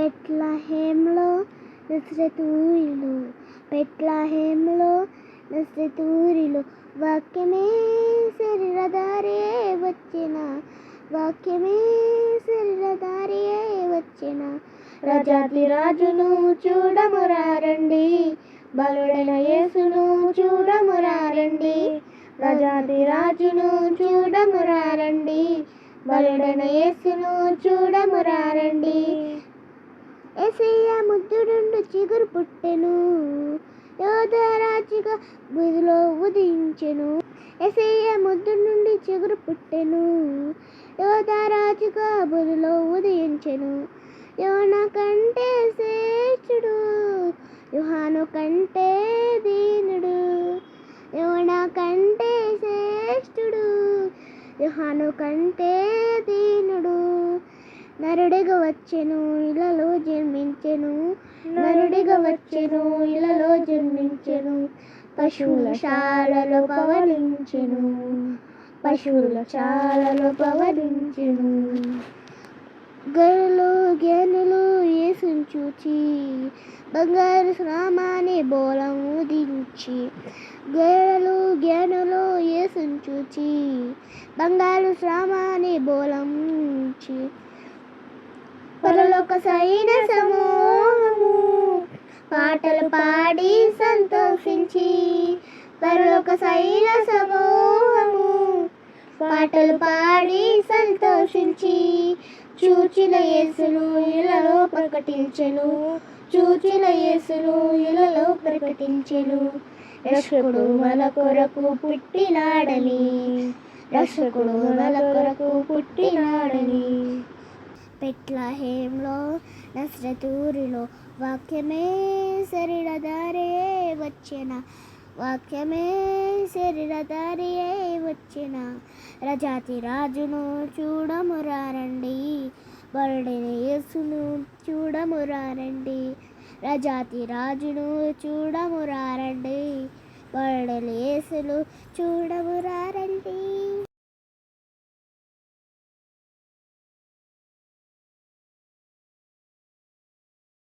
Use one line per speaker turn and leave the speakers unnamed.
పెట్లహేంలో నస్రతూరిలో పెట్లహేంలో నస్రతూరిలో వాక్యమే శరీరధారే వచ్చిన వాక్యమే శరీరధారే వచ్చిన. రజాతి రాజును చూడమురారండి బలుడైన యేసును చూడమురారండి. రజాతి రాజును చూడమురారండి బలుడైన యేసును చూడమురారండి. ఏసయ్య ముద్దుడుండు చిగురు పుట్టెను. యోధరాజుగా బుధిలో ఉదయించెను ఎసయ్య ముద్దు నుండి చిగురు పుట్టెను. యోధరాజుగా బుధిలో ఉదయించెను యోన కంటే శ్రేష్ఠుడు యుహాను కంటే దీనుడు. యోన కంటే శ్రేష్ఠుడు యుహాను కంటే దీనుడు. నరుడిగా వచ్చెను ఇలలో జన్మించెను. నరుడిగా వచ్చెను ఇలలో జన్మించెను. పశువుల శాలలో పవలించెను పశువుల శాలలో పవలించెను గరులు జ్ఞానులు యేసును చూచి బంగారు స్నామాని బోలం దించి గరులు జ్ఞానులు యేసును చూచి బంగారు స్నామాని బోలం ఉంచి ఒక సైన సమూహము. పాటలు పాడి సంతోషించి పరలోక సైన సమూహము. పాటలు పాడి సంతోషించి చూచిన యేసును ఇలలో ప్రకటించెను. చూచిన యేసును ఇలలో ప్రకటించెను. రక్షకుడు మన కొరకు పుట్టినాడని. రక్షకుడు మన కొరకు పుట్టినాడని. పెట్లహేంలో నస్రతూరిలో వాక్యమే శరీరధారే వచ్చిన. వాక్యమే శరీరధారే వచ్చిన. రజాతి రాజును చూడమురారండి. బరుడైన యేసును చూడమురారండి. రజాతి రాజును చూడమురారండి. బరుడైన యేసులు చూడమురారండి.